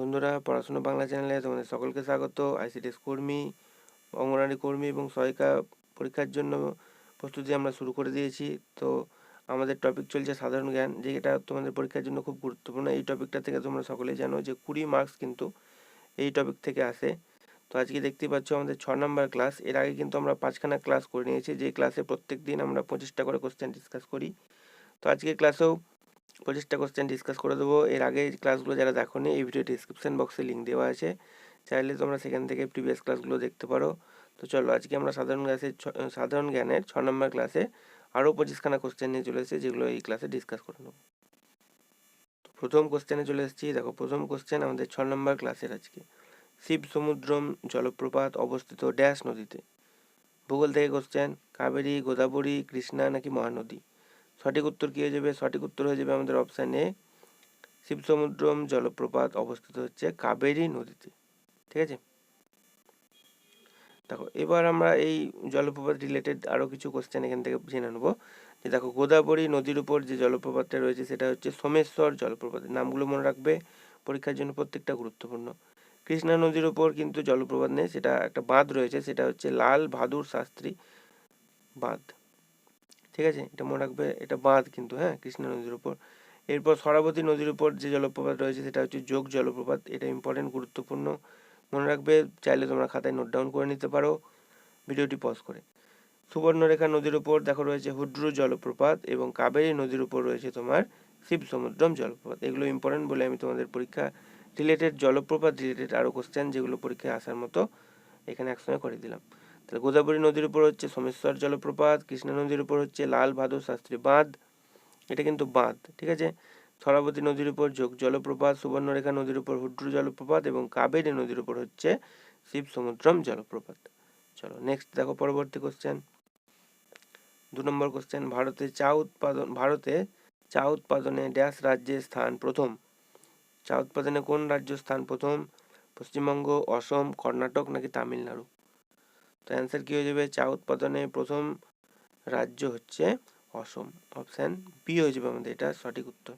বন্ধুরা, পড়াশোনা বাংলা চ্যানেলে তোমাদের সকলকে স্বাগত। আইসিডিএস কর্মী অঙ্গনারী কর্মী এবং সহায়িকা পরীক্ষার জন্য প্রস্তুতি আমরা শুরু করে দিয়েছি। তো আমাদের টপিক চলছে সাধারণ জ্ঞান যেটা তোমাদের পরীক্ষার জন্য খুব গুরুত্বপূর্ণ। এই টপিকটা থেকে তোমরা সকলেই জানো যে কুড়ি মার্কস কিন্তু এই টপিক থেকে আসে। তো আজকে দেখতেই পাচ্ছ আমাদের ছ নম্বর ক্লাস এর আগে কিন্তু আমরা পাঁচখানা ক্লাস করে নিয়েছি। যে ক্লাসে প্রত্যেক দিন আমরা পঁচিশটা করে কোশ্চেন ডিসকাস করি। তো আজকের ক্লাসেও পঁচিশটা কোশ্চেন ডিসকাস করে দেবো। এর আগে ক্লাসগুলো যারা দেখো নি এই ভিডিও ডিসক্রিপশন বক্সে লিঙ্ক দেওয়া আছে। চাইলে তোমরা সেখান থেকে প্রিভিয়াস ক্লাসগুলো দেখতে পারো। তো চলো, আজকে আমরা সাধারণ ক্লাসের সাধারণ জ্ঞানের ছ নম্বর ক্লাসে আরও পঁচিশখানা কোশ্চেন নিয়ে চলে এসেছে, যেগুলো এই ক্লাসে ডিসকাস করে নেব। প্রথম কোশ্চেনে চলে এসেছি। দেখো, প্রথম কোশ্চেন আমাদের ছ নম্বর ক্লাসের আজকে। শিব সমুদ্রম জলপ্রপাত অবস্থিত ড্যাশ নদীতে। ভূগোল থেকে কোশ্চেন কাবেরী, গোদাবরী, কৃষ্ণা নাকি মহানদী? সঠিক উত্তর কী হয়ে যাবে? সঠিক উত্তর হয়ে যাবে আমাদের অপশান এ শিবসমুদ্রম জলপ্রপাত অবস্থিত হচ্ছে কাবেরী নদীতে। ঠিক আছে? দেখো, এবার আমরা এই জলপ্রপাত রিলেটেড আরও কিছু কোশ্চেন এখান থেকে জেনে নেব। যে দেখো, গোদাবরী নদীর উপর যে জলপ্রপাতটা রয়েছে, সেটা হচ্ছে সোমেশ্বর জলপ্রপাত। নামগুলো মনে রাখবে, পরীক্ষার জন্য প্রত্যেকটা গুরুত্বপূর্ণ। কৃষ্ণা নদীর উপর কিন্তু জলপ্রপাত নেই, সেটা একটা বাঁধ রয়েছে, সেটা হচ্ছে লাল বাহাদুর শাস্ত্রী বাঁধ। ঠিক আছে? এটা মনে রাখবে, এটা বাঁধ কিন্তু হ্যাঁ? কৃষ্ণা নদীর উপর। এরপর সরাবতী নদীর উপর যে জলপ্রপাত রয়েছে, সেটা হচ্ছে যোগ জলপ্রপাত। এটা ইম্পর্টেন্ট গুরুত্বপূর্ণ। মনে রাখবে, চাইলে তোমরা খাতায় নোট ডাউন করে নিতে পারো। ভিডিওটি পজ করে। সুবর্ণরেখা নদীর উপর দেখো, রয়েছে হুড্রু জলপ্রপাত এবং কাবেরী নদীর উপর রয়েছে তোমার শিব সমুদ্রম জলপ্রপাত। এগুলো ইম্পর্টেন্ট বলে আমি তোমাদের পরীক্ষা রিলেটেড জলপ্রপাত রিলেটেড আরও কোশ্চেন যেগুলো পরীক্ষায় আসার মতো এখানে একসঙ্গে করে দিলাম। তাহলে গোদাবরী নদীর উপর হচ্ছে সোমেশ্বর জলপ্রপাত, কৃষ্ণা নদীর উপর হচ্ছে লাল বাহাদুর শাস্ত্রী বাঁধ, এটা কিন্তু বাঁধ, ঠিক আছে? সরাবতী নদীর উপর যোগ জলপ্রপাত, সুবর্ণরেখা নদীর উপর হুড্রু জলপ্রপাত এবং কাবেরী নদীর উপর হচ্ছে শিব সমুদ্রম জলপ্রপাত। চলো নেক্সট দেখো পরবর্তী কোশ্চেন দু নম্বর কোশ্চেন ভারতে চা উৎপাদন, ভারতে চা উৎপাদনে ড্যাশ রাজ্যে স্থান প্রথম। চা উৎপাদনে কোন রাজ্য স্থান প্রথম? পশ্চিমবঙ্গ, অসম, কর্ণাটক নাকি তামিলনাড়ু? তো অ্যান্সার কী হয়ে যাবে? চা উৎপাদনে প্রথম রাজ্য হচ্ছে অসম। অপশান বি হয়ে যাবে আমাদের এটা সঠিক উত্তর।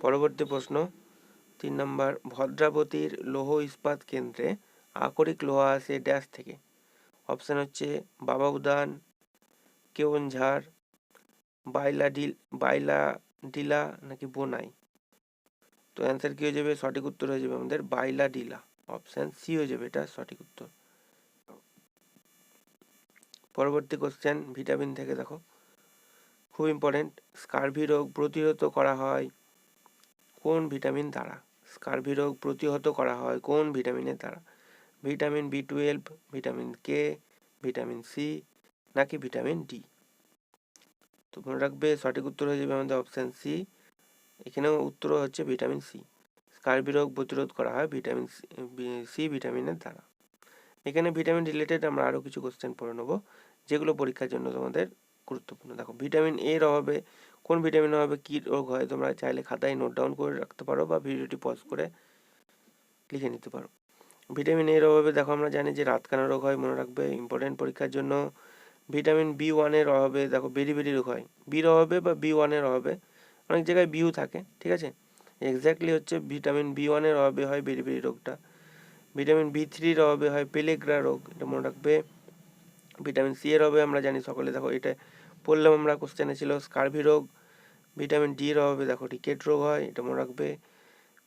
পরবর্তী প্রশ্ন। তিন নম্বর, ভদ্রাবতীর লৌহ ইস্পাত কেন্দ্রে আকরিক লোহা আসে ড্যাশ থেকে। অপশান হচ্ছে বাবা উদান কেওনঝাড় বাইলা ডিল বাইলা ডিলা নাকি বোনাই। তো অ্যান্সার কী হয়ে যাবে? সঠিক উত্তর হয়ে যাবে আমাদের বাইলা ডিলা অপশান সি হয়ে যাবে, এটা সঠিক উত্তর। পরবর্তী কোশ্চেন ভিটামিন থেকে দেখো। খুব ইম্পর্টেন্ট স্কারভি রোগ প্রতিহত করা হয় কোন ভিটামিন দ্বারা? স্কারভি রোগ প্রতিহত করা হয় কোন ভিটামিনের দ্বারা? Vitamin B twelve vitamin K vitamin C নাকি ভিটামিন ডি তো মনে রাখবে, সঠিক উত্তর হয়ে যাবে আমাদের অপশান সি এখানেও উত্তর হচ্ছে ভিটামিন সি স্কার্বি রোগ প্রতিরোধ করা হয় ভিটামিন সি ভিটামিনের দ্বারা। এখানে ভিটামিন রিলেটেড আমরা আরও কিছু কোশ্চেন পড়ে নেব, যেগুলো পরীক্ষার জন্য তোমাদের গুরুত্বপূর্ণ। দেখো, ভিটামিন এর অভাবে কোন ভিটামিনের অভাবে কী রোগ হয় তোমরা চাইলে খাতায় নোট ডাউন করে রাখতে পারো বা ভিডিওটি পজ করে লিখে নিতে পারো। ভিটামিন এর অভাবে দেখো, আমরা জানি যে রাতকানা রোগ হয়, মনে রাখবে ইম্পর্টেন্ট পরীক্ষার জন্য। ভিটামিন বি ওয়ানের অভাবে দেখো, বেরি বেরি রোগ হয়। বির অভাবে বা বি ওয়ানের অভাবে অনেক জায়গায় বিউ থাকে, ঠিক আছে? এক্স্যাক্টলি হচ্ছে ভিটামিন বি ওয়ানের অভাবে হয় বেরি বেরি রোগটা ভিটামিন বি থ্রির অভাবে হয় পেলেগ্রা রোগ, এটা মনে রাখবে। ভিটামিন সি এর অভাবে আমরা জানি সকলে। দেখো, এটা পড়লাম আমরা কোশ্চেনে ছিল স্কার্ভি রোগ। ভিটামিন ডি এর অভাবে দেখো টিকেট রোগ হয়, এটা মনে রাখবে।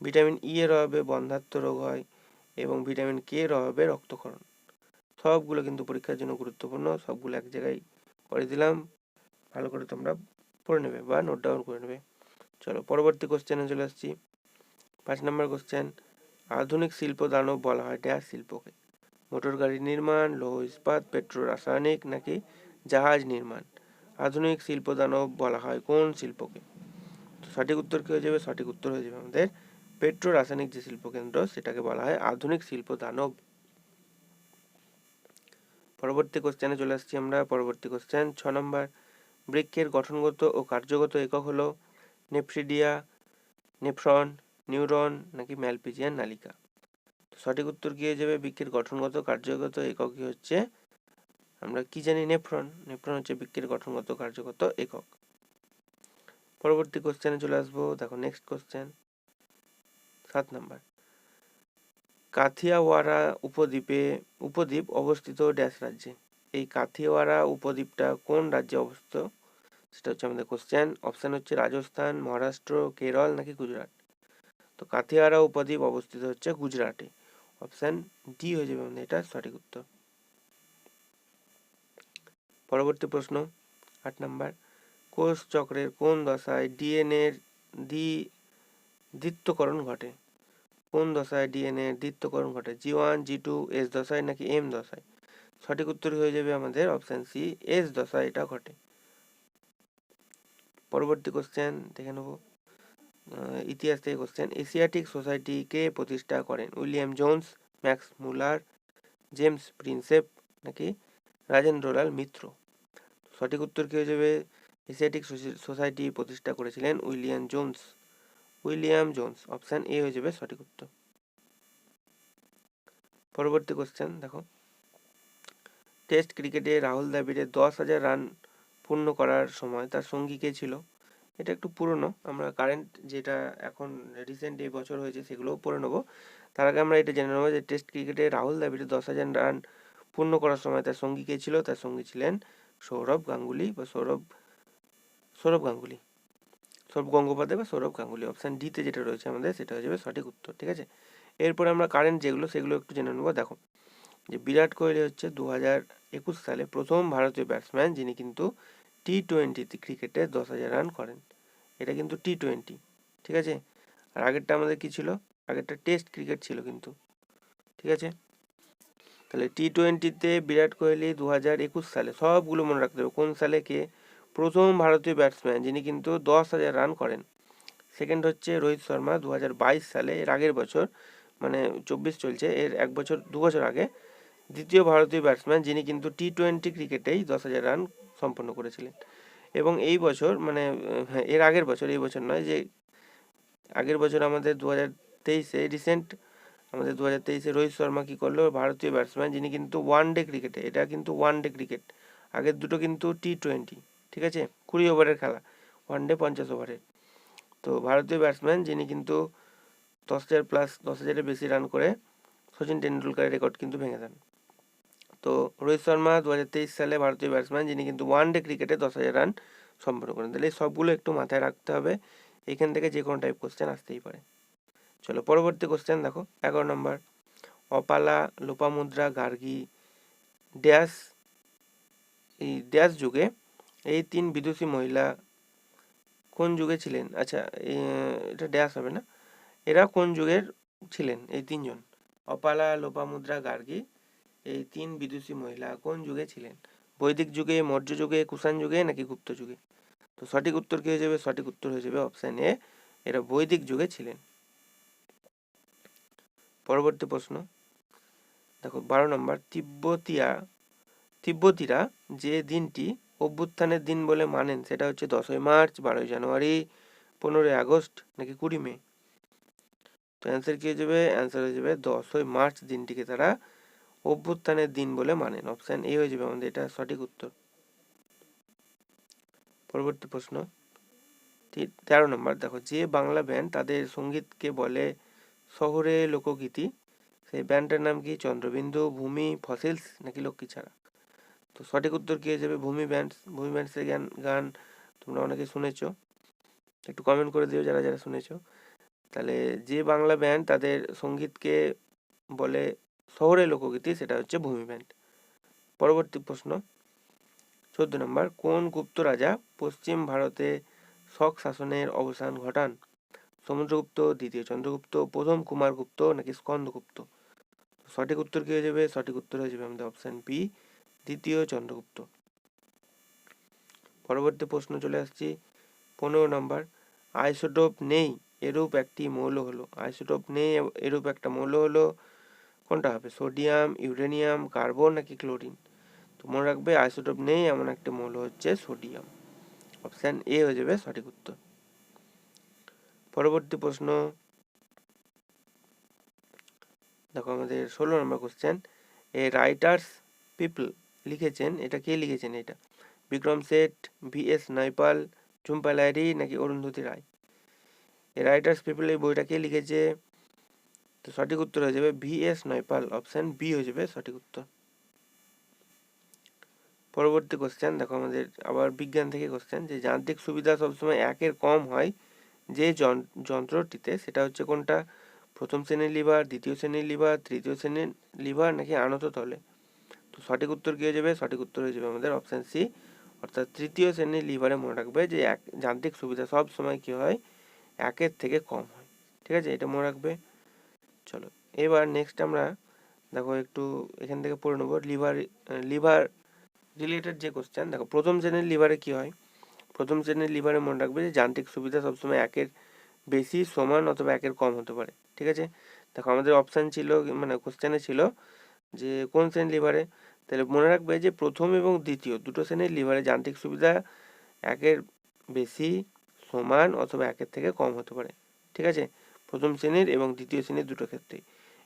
ভিটামিন ই এর অভাবে বন্ধাত্ম রোগ হয় এবং ভিটামিন কে এর অভাবে রক্তক্ষরণ। সবগুলো কিন্তু পরীক্ষার জন্য গুরুত্বপূর্ণ, সবগুলো এক জায়গায় করে দিলাম। ভালো করে তোমরা পড়ে নেবে বা নোট ডাউন করে নেবে। চলো, পরবর্তী কোশ্চেনে চলে আসছি। পাঁচ নম্বর কোশ্চেন আধুনিক শিল্প দানব বলা হয় ড্যাশ শিল্পকে। মোটর গাড়ি নির্মাণ, লৌহ ইস্পাত পেট্রো রাসায়নিক নাকি জাহাজ নির্মাণ? আধুনিক শিল্প দানব বলা হয় কোন শিল্পকে? সঠিক উত্তর কী হয়ে যাবে? সঠিক উত্তর হয়ে যাবে আমাদের পেট্রো রাসায়নিক যে শিল্পকেন্দ্র সেটাকে বলা হয় আধুনিক শিল্প দানব। পরবর্তী কোশ্চেনে চলে আসছি আমরা। পরবর্তী কোশ্চেন ছ নম্বর বৃক্ষের গঠনগত ও কার্যগত একক হলো নেফ্রিডিয়া, নেফ্রন, নিউরন নাকি ম্যালপিজিয়ান নালিকা। তো সঠিক উত্তর কি হয়ে যাবে? বৃক্ষের গঠনগত, কার্যগত এককই হচ্ছে? আমরা কি জানি? নেফ্রন। নেফ্রন হচ্ছে বৃক্ষের গঠনগত, কার্যগত একক। পরবর্তী কোশ্চেনে চলে আসব। দেখো নেক্সট কোশ্চেন সাত নাম্বার। কাথিয়াওয়ারা উপদ্বীপে, উপদ্বীপ অবস্থিত ড্যাশ রাজ্যে। এই কাথিয়াওয়ারা উপদ্বীপটা কোন রাজ্যে অবস্থিত? সেটা হচ্ছে আমাদের কোশ্চেন অপশান হচ্ছে রাজস্থান, মহারাষ্ট্র, কেরল নাকি গুজরাট? তো কাথিয়ারা উপদ্বীপ অবস্থিত হচ্ছে গুজরাটে। অপশান ডি হয়ে যাবে আমাদের এটা সঠিক উত্তর। পরবর্তী প্রশ্ন, আট নাম্বার। কোষ চক্রের কোন দশায় ডিএনএর দ্বি, দ্বিত্বকরণ ঘটে? কোন দশায় ডিএনএ দ্বিত্বকরণ ঘটে? G one G two S দশায় নাকি এম দশায়? সঠিক উত্তর হয়ে যাবে আমাদের অপশান সি এস দশায় এটা ঘটে। পরবর্তী কোশ্চেন দেখে নেব। ইতিহাস থেকে কোশ্চেন এশিয়াটিক সোসাইটি কে প্রতিষ্ঠা করেন? William Jones, Max Muller, James Prinsep নাকি রাজেন্দ্রলাল মিত্র? সঠিক উত্তর কী হয়ে যাবে? এশিয়াটিক সোসাইটি প্রতিষ্ঠা করেছিলেন William Jones. William Jones option A হয়ে যাবে সঠিক উত্তর। পরবর্তী কোশ্চেন দেখো। টেস্ট ক্রিকেটে রাহুল দ্রাবিড়ের দশ হাজার রান পূর্ণ করার সময় তার সঙ্গী কে ছিল? এটা একটু পুরনো। আমরা কারেন্ট যেটা এখন রিসেন্ট এই বছর হয়েছে সেগুলোও পড়ে নেব। তার আগে আমরা এটা জেনে নেব যে টেস্ট ক্রিকেটে রাহুল দ্রাবিড়ের দশ হাজার রান পূর্ণ করার সময় তার সঙ্গী কে ছিল? তার সঙ্গী ছিলেন সৌরভ গাঙ্গুলি বা সৌরভ সৌরভ গাঙ্গুলি। সৌরভ গঙ্গোপাধ্যায় বা সৌরভ গাঙ্গুলি। অপশান ডিতে যেটা রয়েছে আমাদের সেটা হয়ে যাবে সঠিক উত্তর, ঠিক আছে? এরপরে আমরা কারেন্ট যেগুলো সেগুলো একটু জেনে নেব। দেখো, যে বিরাট কোহলি হচ্ছে দু হাজার একুশ সালে প্রথম ভারতীয় ব্যাটসম্যান যিনি কিন্তু টি টোয়েন্টিতে ক্রিকেটে দশ হাজার রান করেন। এটা কিন্তু টি টোয়েন্টি ঠিক আছে? আর আগেরটা আমাদের কি ছিল? আগেরটা টেস্ট ক্রিকেট ছিল কিন্তু, ঠিক আছে? তাহলে টি টোয়েন্টিতে বিরাট কোহলি দু হাজার একুশ সালে, সবগুলো মনে রাখতে হবে, কোন সালে কে? প্রথম ভারতীয় ব্যাটসম্যান যিনি কিন্তু দশ হাজার রান করেন। সেকেন্ড হচ্ছে রোহিত শর্মা দু হাজার বাইশ সালে, এর আগের বছর মানে চব্বিশ চলছে, এর এক বছর, দু বছর আগে দ্বিতীয় ভারতীয় ব্যাটসম্যান যিনি কিন্তু টি টোয়েন্টি ক্রিকেটেই দশ হাজার রান সম্পন্ন করেছিলেন। এবং এই বছর মানে হ্যাঁ এর আগের বছর, এই বছর নয় যে, আগের বছর আমাদের দু হাজার তেইশে রিসেন্ট আমাদের দু হাজার তেইশে রোহিত শর্মা কী করল? ভারতীয় ব্যাটসম্যান যিনি কিন্তু ওয়ান ডে ক্রিকেটে এটা কিন্তু ওয়ান ডে ক্রিকেট আগের দুটো কিন্তু টি টোয়েন্টি ঠিক আছে? কুড়ি ওভারের খেলা ওয়ান ডে পঞ্চাশ ওভারের তো ভারতীয় ব্যাটসম্যান যিনি কিন্তু দশ হাজার প্লাস দশ হাজারের বেশি রান করে, সচিন টেন্ডুলকারের রেকর্ড কিন্তু ভেঙে দেন। তো রোহিত শর্মা দু হাজার তেইশ সালে ভারতীয় ব্যাটসম্যান যিনি কিন্তু ওয়ান ডে ক্রিকেটে দশ হাজার রান সম্পন্ন করেন। তাহলে সবগুলো একটু মাথায় রাখতে হবে। এখান থেকে যে কোনো টাইপ কোশ্চেন আসতেই পারে। চলো পরবর্তী কোশ্চেন দেখো। এগারো নম্বর অপালা, লোপামুদ্রা, গার্গী, ড্যাশ, এই ড্যাশ যুগে এই তিন বিদুষী মহিলা কোন যুগে ছিলেন? আচ্ছা এটা ড্যাশ হবে না। এরা কোন যুগের ছিলেন এই তিনজন? অপালা, লোপামুদ্রা, গার্গী এই তিন বিদুষী মহিলা কোন যুগে ছিলেন? বৈদিক যুগে, মৌর্য যুগে, কুষাণ যুগে নাকি গুপ্ত যুগে? তো সঠিক উত্তর কি হয়ে যাবে? সঠিক উত্তর হয়ে যাবে অপশান এ এরা বৈদিক যুগে ছিলেন। পরবর্তী প্রশ্ন। দেখো, বারো নম্বর, তিব্বতিয়া, তিব্বতীরা যে দিনটি অভ্যুত্থানের দিন বলে মানেন, সেটা হচ্ছে দশই মার্চ, বারোই জানুয়ারি, পনেরোই আগস্ট নাকি কুড়ি মে? তো অ্যান্সার কি হয়ে যাবে? অ্যান্সার হয়ে যাবে দশই মার্চ দিনটিকে তারা অভ্যুত্থানের দিন বলে মানেন। অপশান এ হয়ে যাবে আমাদের, এটা সঠিক উত্তর। পরবর্তী প্রশ্ন। তেরো নম্বর, দেখো, যে বাংলা ব্যান্ড তাদের সঙ্গীতকে বলে শহরে লোকগীতি, সেই ব্যান্ডটার নাম কি? চন্দ্রবিন্দু, ভূমি, ফসিলস, নাকি লক্ষ্মী ছাড়া? তো সঠিক উত্তর কী হয়ে যাবে? ভূমি ব্যান্ডস ভূমি ব্যান্ডসের গান গান তোমরা অনেকে শুনেছ। একটু কমেন্ট করে দিও যারা যারা শুনেছ। তাহলে যে বাংলা ব্যান্ড তাদের সঙ্গীতকে বলে শহরে লোকগীতি, সেটা হচ্ছে ভূমি ব্যান্ড পরবর্তী প্রশ্ন, চোদ্দ নম্বর, কোন গুপ্ত রাজা পশ্চিম ভারতে শক শাসনের অবসান ঘটান? সমুদ্রগুপ্ত, দ্বিতীয় চন্দ্রগুপ্ত, প্রথম কুমারগুপ্ত, নাকি স্কন্দগুপ্ত? সঠিক উত্তর কি হয়ে যাবে? সঠিক উত্তর হয়ে যাবে আমাদের অপশান বি দ্বিতীয় চন্দ্রগুপ্ত। পরবর্তী প্রশ্ন চলে আসছি, পনেরো নম্বর, আইসোটোপ নেই, এরূপ একটি মৌল হলো। আইসোটোপ নেই, এরূপ একটা মৌল হলো কোনটা হবে? সোডিয়াম, ইউরেনিয়াম, কার্বন নাকি ক্লোরিন? তো মনে রাখবে, আইসোটোপ নেই, এমন একটা মৌল হচ্ছে সোডিয়াম। অপশান এ হয়ে যাবে সঠিক উত্তর। পরবর্তী প্রশ্ন। দেখো আমাদের ষোলো number question a writer's people লিখেছেন, এটা কে লিখেছেন এটা? Vikram Seth V S Naipaul Jhumpa Lahiri নাকি Arundhati Roy? A writer's people এই বইটা কে লিখেছে? তো সঠিক উত্তর হয়ে যাবে V S Naipaul option B হয়ে যাবে সঠিক উত্তর। পরবর্তী কোশ্চেন দেখো আমাদের আবার বিজ্ঞান থেকে কোশ্চেন যে যান্ত্রিক সুবিধা সবসময় একের কম হয় যে যন্ত্রটিতে, সেটা হচ্ছে কোনটা? প্রথম শ্রেণির লিভার, দ্বিতীয় শ্রেণির লিভার, তৃতীয় শ্রেণির লিভার নাকি আনত তলে? তো সঠিক উত্তর কী হয়ে যাবে? সঠিক উত্তর হয়ে যাবে আমাদের অপশান সি অর্থাৎ তৃতীয় শ্রেণির লিভারে মনে রাখবে যে এক যান্ত্রিক সুবিধা সব সময় কী হয়? একের থেকে কম হয়। ঠিক আছে? এটা মনে রাখবে। চলো। এবার নেক্সট আমরা দেখো একটু এখান থেকে পড়ে নেব। লিভার লিভার রিলেটেড যে কোশ্চেন দেখো প্রথম শ্রেণির লিভারে কি হয়? প্রথম শ্রেণির লিভারে মনে রাখবে যে যান্ত্রিক সুবিধা সবসময় একের বেশি, সমান অথবা একের কম হতে পারে। ঠিক আছে? দেখো আমাদের অপশান ছিল মানে কোশ্চেনে ছিল যে কোন শ্রেণির লিভারে তাহলে মনে রাখবে যে প্রথম এবং দ্বিতীয় দুটো শ্রেণির লিভারে যান্ত্রিক সুবিধা একের বেশি, সমান অথবা একের থেকে কম হতে পারে। ঠিক আছে? প্রথম শ্রেণির এবং দ্বিতীয় শ্রেণির দুটো ক্ষেত্রেই।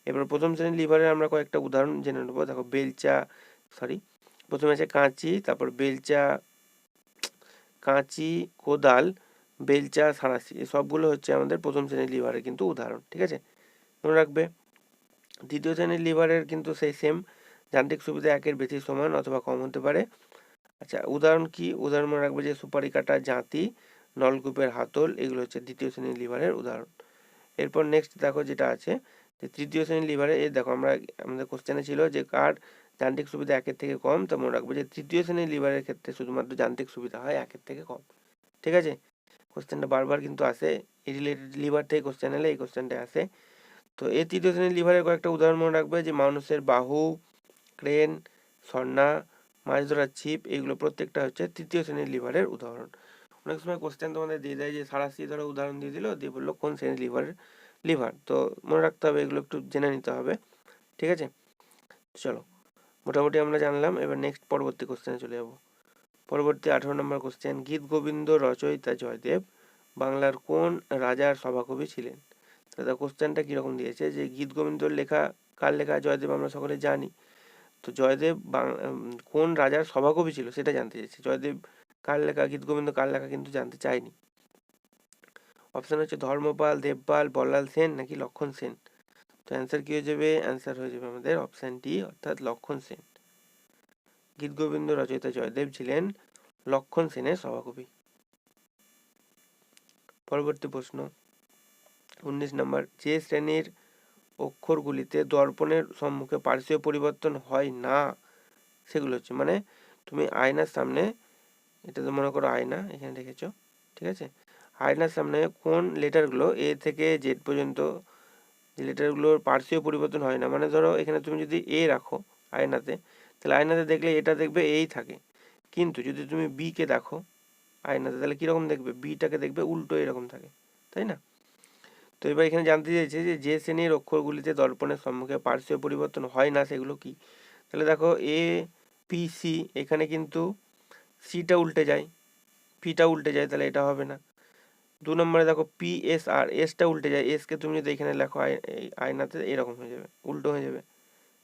এবার প্রথম শ্রেণির লিভারের আমরা কয়েকটা উদাহরণ জেনে নেব। দেখো, বেলচা সরি প্রথমে আছে কাঁচি, তারপর বেলচা, কাঁচি, কোদাল, বেলচা সাঁড়াশি সবগুলো হচ্ছে আমাদের প্রথম শ্রেণির লিভারের কিন্তু উদাহরণ, ঠিক আছে? মনে রাখবে, দ্বিতীয় শ্রেণির লিভারের কিন্তু সেই সেম যান্ত্রিক সুবিধা একের বেশি সমান অথবা কম হতে পারে। আচ্ছা উদাহরণ কি? উদাহরণ মনে রাখবে যে সুপারি কাটা জাঁতি, নলকূপের হাতল, এগুলো হচ্ছে দ্বিতীয় শ্রেণির লিভারের উদাহরণ। এরপর নেক্সট দেখো যেটা আছে, যে তৃতীয় শ্রেণির লিভারে এই দেখো আমরা, আমাদের কোশ্চেনে ছিল যে কার যান্ত্রিক সুবিধা একের থেকে কম, তো মনে রাখব যে তৃতীয় শ্রেণির লিভারের ক্ষেত্রে শুধুমাত্র যান্ত্রিক সুবিধা হয় একের থেকে কম, ঠিক আছে? কোশ্চেনটা বারবার কিন্তু আসে, এই রিলেটেড লিভার থেকে কোশ্চেন এলে এই কোশ্চেনটা আসে। তো এই তৃতীয় শ্রেণির লিভারের কয়েকটা উদাহরণ মনে রাখবে, যে মানুষের বাহু ক্রেন সন্না মাছ ধরার ছিপ, এগুলো প্রত্যেকটা হচ্ছে তৃতীয় শ্রেণির লিভারের উদাহরণ। অনেক সময় কোশ্চেন তোমাদের দিয়ে দেয় যে, সারাশি ধরো উদাহরণ দিয়ে দিল, দিয়ে বলল কোন শ্রেণির লিভারের লিভার তো মনে রাখতে হবে, এগুলো একটু জেনে নিতে হবে, ঠিক আছে? চলো, মোটামুটি আমরা জানলাম, এবার নেক্সট পরবর্তী কোশ্চেনে চলে যাব। পরবর্তী আঠারো নম্বর কোশ্চেন গীত গোবিন্দ রচয়িতা জয়দেব, বাংলার কোন রাজার সভাকবি ছিলেন? দাদা কোশ্চেনটা কীরকম দিয়েছে যে, গীত গোবিন্দর লেখা, কার লেখা জয়দেব আমরা সকলে জানি? তো জয়দেব বাং কোন রাজার সভাকবি ছিল, সেটা জানতে চাইছে জয়দেব কার লেখা, গীত গোবিন্দ কার লেখা কিন্তু জানতে চাইনি অপশান হচ্ছে ধর্মপাল, দেবপাল বল্লাল সেন নাকি লক্ষণ সেন? তো অ্যান্সার কী হয়ে যাবে? অ্যান্সার হয়ে যাবে আমাদের অপশান ডি অর্থাৎ লক্ষণ সেন। গীত গোবিন্দ, রচয়িতা জয়দেব ছিলেন লক্ষণ সেনের সভাকবি। পরবর্তী প্রশ্ন। উনিশ নম্বর, যে শ্রেণির অক্ষরগুলিতে দর্পণের সম্মুখে পার্শ্বীয় পরিবর্তন হয় না, সেগুলো হচ্ছে মানে তুমি আয়নার সামনে এটা তো মনে করো আয়না, এখানে রেখেছো ঠিক আছে? আয়নার সামনে কোন লেটারগুলো এ থেকে জেড পর্যন্ত, যে লেটারগুলোর পার্শ্বীয় পরিবর্তন হয় না মানে ধরো এখানে তুমি যদি এ রাখো আয়নাতে, তাহলে আয়নাতে দেখলে এটা দেখবে এই থাকে। কিন্তু যদি তুমি বিকে দেখো আয়নাতে, তাহলে কীরকম দেখবে? বিটাকে দেখবে উল্টো এরকম থাকে, তাই না? তো এবার এখানে জানতে চাইছে যে যে শ্রেণির অক্ষরগুলিতে দর্পণের সম্মুখে পার্শ্বীয় পরিবর্তন হয় না, সেগুলো কি? তাহলে দেখো এ পি সি এখানে কিন্তু সিটা উল্টে যায়, পিটা উল্টে যায়, তাহলে এটা হবে না। দু নম্বরে দেখো পি এস আর এসটা উল্টে যায় এসকে তুমি যদি এখানে লেখো আয়নাতে এরকম হয়ে যাবে, উল্টো হয়ে যাবে।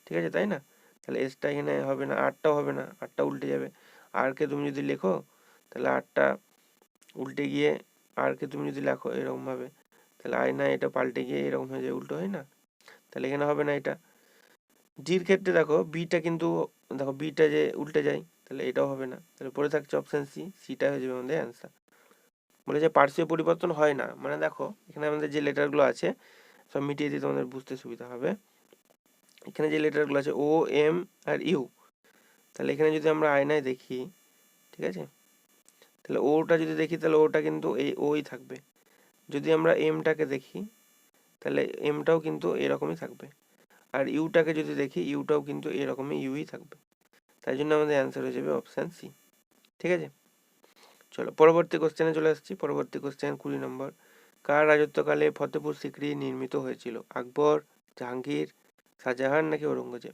ঠিক আছে, তাই না? তাহলে এসটা এখানে হবে না আটটাও হবে না আটটা উল্টে যাবে। আরকে তুমি যদি লেখো, তাহলে আটটা উল্টে গিয়ে আরকে তুমি যদি লেখো এরকমভাবে তাহলে আয়না এটা পাল্টে গিয়ে এরকম হয়ে যায়, উল্টো হয় না? তাহলে এখানে হবে না এটা। ডির ক্ষেত্রে দেখো, বিটা কিন্তু, দেখো বিটা যে উল্টে যায় তাহলে এটাও হবে না। তাহলে পরে থাকছে অপশান সি সিটা হয়ে যাবে আমাদের অ্যান্সার বলে যে পার্শ্বীয় পরিবর্তন হয় না। মানে দেখো, এখানে আমাদের যে লেটারগুলো আছে, সব মিটিয়ে দিয়ে তোমাদের বুঝতে সুবিধা হবে। এখানে যে লেটারগুলো আছে ও এম আর ইউ তাহলে এখানে যদি আমরা আয়নায় দেখি, ঠিক আছে? তাহলে ওটা যদি দেখি, তাহলে ওটা কিন্তু এই ওই থাকবে। যদি আমরা এমটাকে দেখি, তাহলে এমটাও কিন্তু এরকমই থাকবে। আর ইউটাকে যদি দেখি ইউটাও কিন্তু এরকমই ইউই থাকবে। তাই জন্য আমাদের অ্যান্সার হয়ে যাবে অপশান সি ঠিক আছে? চলো, পরবর্তী কোশ্চেনে চলে আসছি। পরবর্তী কোশ্চেন কুড়ি নম্বর। কার রাজত্বকালে ফতেপুর সিকরি নির্মিত হয়েছিল? আকবর, জাহাঙ্গীর, শাহজাহান নাকি ঔরঙ্গজেব?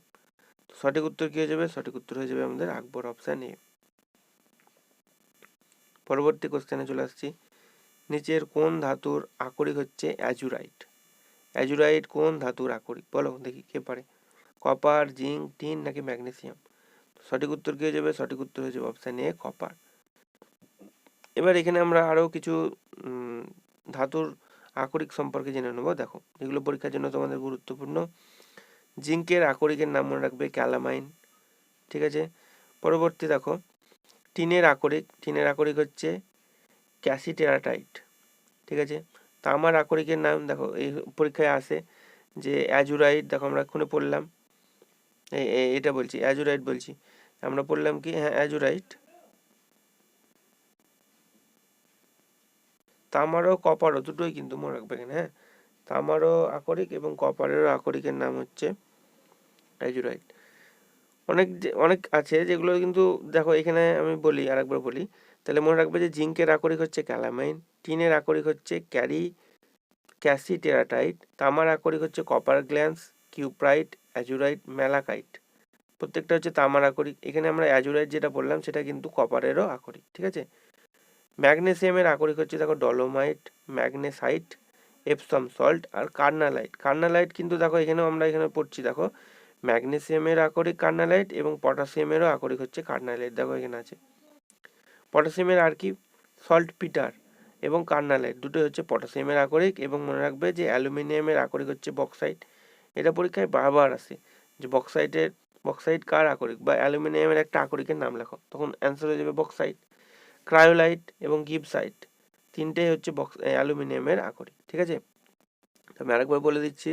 সঠিক উত্তর কি হয়ে যাবে? সঠিক উত্তর হয়ে যাবে আমাদের আকবর অপশান এ পরবর্তী কোশ্চেনে চলে আসছি। নিচের কোন ধাতুর আকরিক হচ্ছে অ্যাজুরাইট? অ্যাজুরাইট কোন ধাতুর আকরিক? বলো, দেখি কে পারে। কপার জিঙ্ক টিন নাকি ম্যাগনেসিয়াম? সঠিক উত্তর কি হয়ে যাবে সঠিক উত্তর হয়ে যাবে অপশান এ কপার এবার এখানে আমরা আরও কিছু ধাতুর আকরিক সম্পর্কে জেনে নেব। দেখো, এগুলো পরীক্ষার জন্য তোমাদের গুরুত্বপূর্ণ। জিঙ্কের আকরিকের নাম মনে রাখবে ক্যালামাইন, ঠিক আছে? পরবর্তী দেখো, টিনের আকরিক টিনের আকরিক হচ্ছে ক্যাসিটেরাটাইট, ঠিক আছে? তামার আকরিকের নাম দেখো, এই পরীক্ষায় আসে যে অ্যাজুরাইট, দেখো আমরা এক্ষুনি পড়লাম। এটা বলছি, অ্যাজুরাইট বলছি। আমরা বললাম কি? হ্যাঁ অ্যাজুরাইট তামারও কপারও, দুটোই কিন্তু মনে রাখবে এখানে হ্যাঁ? তামারও আকরিক এবং কপারেরও আকরিকের নাম হচ্ছে অ্যাজুরাইট অনেক অনেক আছে যেগুলো কিন্তু, দেখো এখানে আমি বলি, আরেকবার বলি। তাহলে মনে রাখবে যে জিঙ্কের আকরিক হচ্ছে ক্যালামাইন, টিনের আকরিক হচ্ছে ক্যারি, ক্যাসিটেরাটাইট, তামার আকরিক হচ্ছে copper glance, cuprite azurite malachite. প্রত্যেকটা হচ্ছে তামার আকরিক। এখানে আমরা অ্যাজুরাইট যেটা বললাম, সেটা কিন্তু কপারেরও আকরিক, ঠিক আছে? ম্যাগনেসিয়ামের আকরিক হচ্ছে দেখো ডলোমাইট ম্যাগনেসাইট এপসম সল্ট আর কার্নালাইট কার্নালাইট কিন্তু দেখো এখানেও আমরা এখানে পড়ছি, দেখো? ম্যাগনেসিয়ামের আকরিক কার্নালাইট এবং পটাশিয়ামেরও আকরিক হচ্ছে কার্নালাইট দেখো এখানে আছে। পটাশিয়ামের আর কি? সল্ট পিটার এবং কার্নালাইট দুটোই হচ্ছে পটাশিয়ামের আকরিক এবং মনে রাখবে যে অ্যালুমিনিয়ামের আকরিক হচ্ছে বক্সাইট এটা পরীক্ষায় বারবার আসে যে বক্সাইটের বক্সাইট কার আকরিক বা অ্যালুমিনিয়ামের একটা আকরিকের নাম লেখো। তখন অ্যান্সার হয়ে যাবে বক্সাইট ক্রায়োলাইট এবং গিবসাইট তিনটেই হচ্ছে বক্স অ্যালুমিনিয়ামের আকরিক, ঠিক আছে? আমি আরেকবার বলে দিচ্ছি,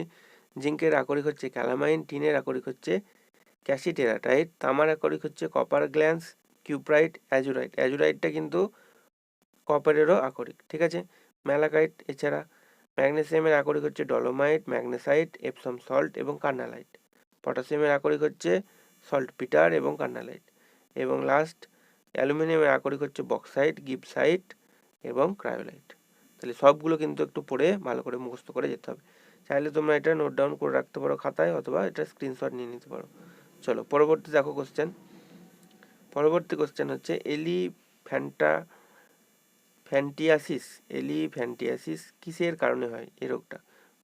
জিঙ্কের আকরিক হচ্ছে ক্যালামাইন টিনের আকরিক হচ্ছে ক্যাসিটেরাটাইট তামার আকরিক হচ্ছে কপার গ্ল্যান্স কিউপ্রাইট অ্যাজুরাইট অ্যাজুরাইটটা কিন্তু কপারেরও আকরিক, ঠিক আছে? ম্যালাকাইট এছাড়া ম্যাগনেসিয়ামের আকরিক হচ্ছে ডলোমাইট ম্যাগনেসাইট এপসম সল্ট এবং কার্নালাইট পটাশিয়ামের আকরিক হচ্ছে সল্ট পিটার এবং কার্নালাইট এবং লাস্ট অ্যালুমিনিয়ামের আকরিক হচ্ছে বক্সাইট গিপসাইট এবং ক্রায়োলাইট তাহলে সবগুলো কিন্তু একটু পড়ে ভালো করে মুখস্থ করে যেতে হবে। চাইলে তোমরা এটা নোট ডাউন করে রাখতে পারো খাতায় অথবা এটা স্ক্রিনশট নিয়ে নিতে পারো। চলো, পরবর্তী দেখো কোশ্চেন পরবর্তী কোশ্চেন হচ্ছে এলি ফ্যান্টা ফ্যান্টিয়াসিস এলি ফ্যান্টিয়াসিস কিসের কারণে হয় এই রোগটা?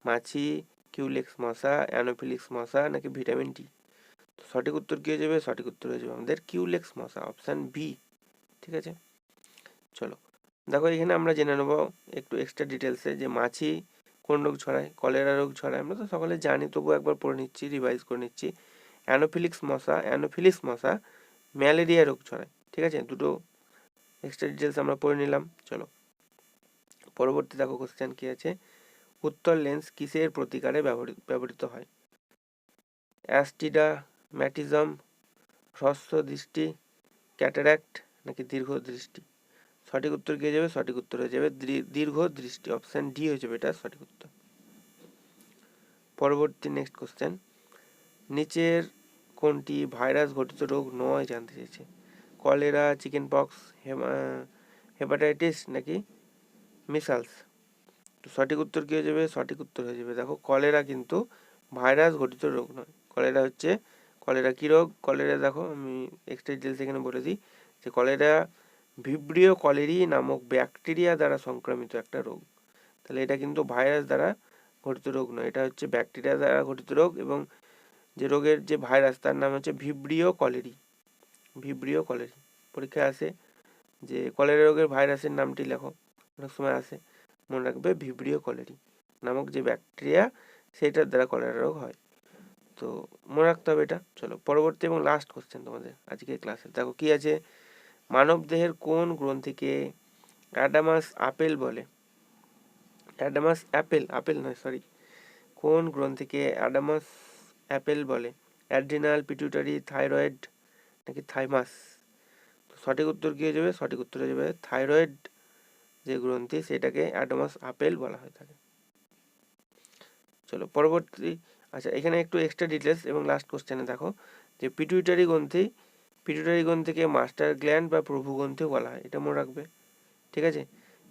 মাছি কিউলেক্স মশা অ্যানোফিলিক্স মশা নাকি ভিটামিন ডি তো সঠিক উত্তর কী হয়ে যাবে সঠিক উত্তর হয়ে যাবে আমাদের কিউলেক্স মশা অপশান বি ঠিক আছে? চলো, দেখো এখানে আমরা জেনে নেব একটু এক্সট্রা ডিটেলসে যে মাছি কোন রোগ ছড়ায়, কলেরা রোগ ছড়ায়, আমরা তো সকলে জানি তবু একবার পড়ে নিচ্ছি রিভাইজ করে নিচ্ছি। অ্যানোফিলিক্স মশা অ্যানোফিলিক্স মশা ম্যালেরিয়া রোগ ছড়ায়, ঠিক আছে? দুটো এক্সট্রা ডিটেলস আমরা পড়ে নিলাম, চলো। পরবর্তী দেখো কোশ্চেন কী আছে? উত্তর লেন্স কিসের প্রতিকারে ব্যবহৃত হয়? অ্যাস্টিডা ম্যাটিজম হ্রস্ব দৃষ্টি, ক্যাটারাক্ট নাকি দীর্ঘ দৃষ্টি? সঠিক উত্তর কী যাবে সঠিক উত্তর হয়ে যাবে দীর্ঘ দৃষ্টি, অপশান ডি হয়ে যাবে এটা সঠিক উত্তর। পরবর্তী নেক্সট কোশ্চেন নিচের কোনটি ভাইরাস ঘটিত রোগ নয় জানতে চেয়েছে? কলেরা চিকেন পক্স হেপাটাইটিস নাকি মিসালস সঠিক উত্তর কী হয়ে যাবে? সঠিক উত্তর হয়ে যাবে। দেখো, কলেরা কিন্তু ভাইরাস ঘটিত রোগ নয়। কলেরা হচ্ছে, কলেরা কী রোগ? কলেরা দেখো, আমি এক্সট্রা ডিটেলস এখানে বলে দিই, যে কলেরা ভিব্রিও কলেরি নামক ব্যাকটেরিয়া দ্বারা সংক্রামিত একটা রোগ। তাহলে এটা কিন্তু ভাইরাস দ্বারা ঘটিত রোগ নয়। এটা হচ্ছে ব্যাকটেরিয়া দ্বারা ঘটিত রোগ এবং যে রোগের যে ভাইরাস, তার নাম হচ্ছে ভিব্রিও কলেরি ভিব্রিও কলেরি পরীক্ষায় আসে যে কলেরা রোগের ভাইরাসের নামটি লেখো। অনেক সময় আসে। মনে রাখবে ভিব্রিও কলেরি নামক যে ব্যাকটেরিয়া সেটার দ্বারা কলেরা রোগ হয়। তো মনে রাখতে হবে এটা। চলো, পরবর্তী এবং লাস্ট কোশ্চেন তোমাদের আজকে ক্লাসে দেখো, কি আছে? মানব দেহের কোন গ্রন্থিকে অ্যাডামাস আপেল বলে? অ্যাডামাস অ্যাপেল আপেল নয় সরি কোন গ্রন্থিকে অ্যাডামাস অ্যাপেল বলে? অ্যাড্রিনাল, পিটুটারি, থাইরয়েড নাকি থাইমাস? তো সঠিক উত্তর কী হয়ে যাবে? সঠিক উত্তর হয়ে যাবে থাইরয়েড যে গ্রন্থি সেটাকে অ্যাডামাস আপেল বলা হয়ে থাকে। চলো পরবর্তী আচ্ছা এখানে একটু এক্সট্রা ডিটেলস এবং লাস্ট কোশ্চেনে দেখো যে পিটুইটারি গ্রন্থি পিটুইটারি গ্রন্থিকে মাস্টার গ্ল্যান্ড বা প্রভু গ্রন্থিও বলা হয়, এটা মনে রাখবে, ঠিক আছে?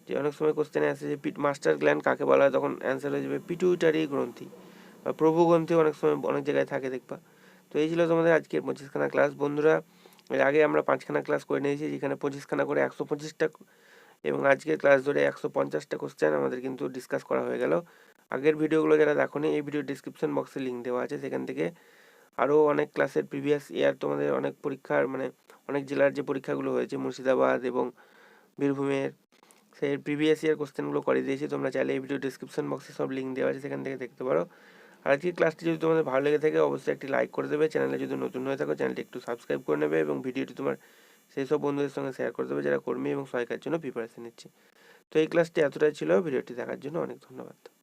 যে অনেক সময় কোশ্চেনে আসে যে মাস্টার গ্ল্যান্ড কাকে বলা হয়, তখন অ্যান্সার হয়ে যাবে পিটুইটারি গ্রন্থি, বা প্রভু গ্রন্থি অনেক সময় অনেক জায়গায় থাকে দেখবা। তো এই ছিল তোমাদের আজকের পঁচিশখানা ক্লাস বন্ধুরা, এর আগে আমরা পাঁচখানা ক্লাস করে নিয়েছি, যেখানে পঁচিশখানা করে একশো পঁচিশটা এবং আজকের ক্লাস ধরে একশো পঞ্চাশটা কোশ্চেন আমাদের কিন্তু ডিসকাস করা হয়ে গেল। আগের ভিডিওগুলো যারা দেখোনি, এই ভিডিও ডিসক্রিপশন বক্সে লিঙ্ক দেওয়া আছে। সেখান থেকে আরও অনেক ক্লাসের প্রিভিয়াস ইয়ার তোমাদের অনেক পরীক্ষার মানে অনেক জেলার যে পরীক্ষাগুলো হয়েছে, মুর্শিদাবাদ এবং বীরভূমের, সেই প্রিভিয়াস ইয়ার কোশ্চেনগুলো করে দিয়েছি। তোমরা চাইলে এই ভিডিও ডিসক্রিপশন বক্সে সব লিঙ্ক দেওয়া আছে, সেখান থেকে দেখতে পারো। আর আজকের ক্লাসটি যদি তোমাদের ভালো লেগে থাকে, অবশ্যই একটি লাইক করে দেবে। চ্যানেলে যদি নতুন হয়ে থাকো চ্যানেলটি একটু সাবস্ক্রাইব করে নেবে এবং ভিডিওটি তোমার সেই সব বন্ধুদের সঙ্গে শেয়ার করে দেবে, যারা কর্মী এবং সহায়িকার জন্য প্রিপারেশন নিচ্ছে। তো এই ক্লাসটি এতটাই ছিল, ভিডিওটি দেখার জন্য অনেক ধন্যবাদ।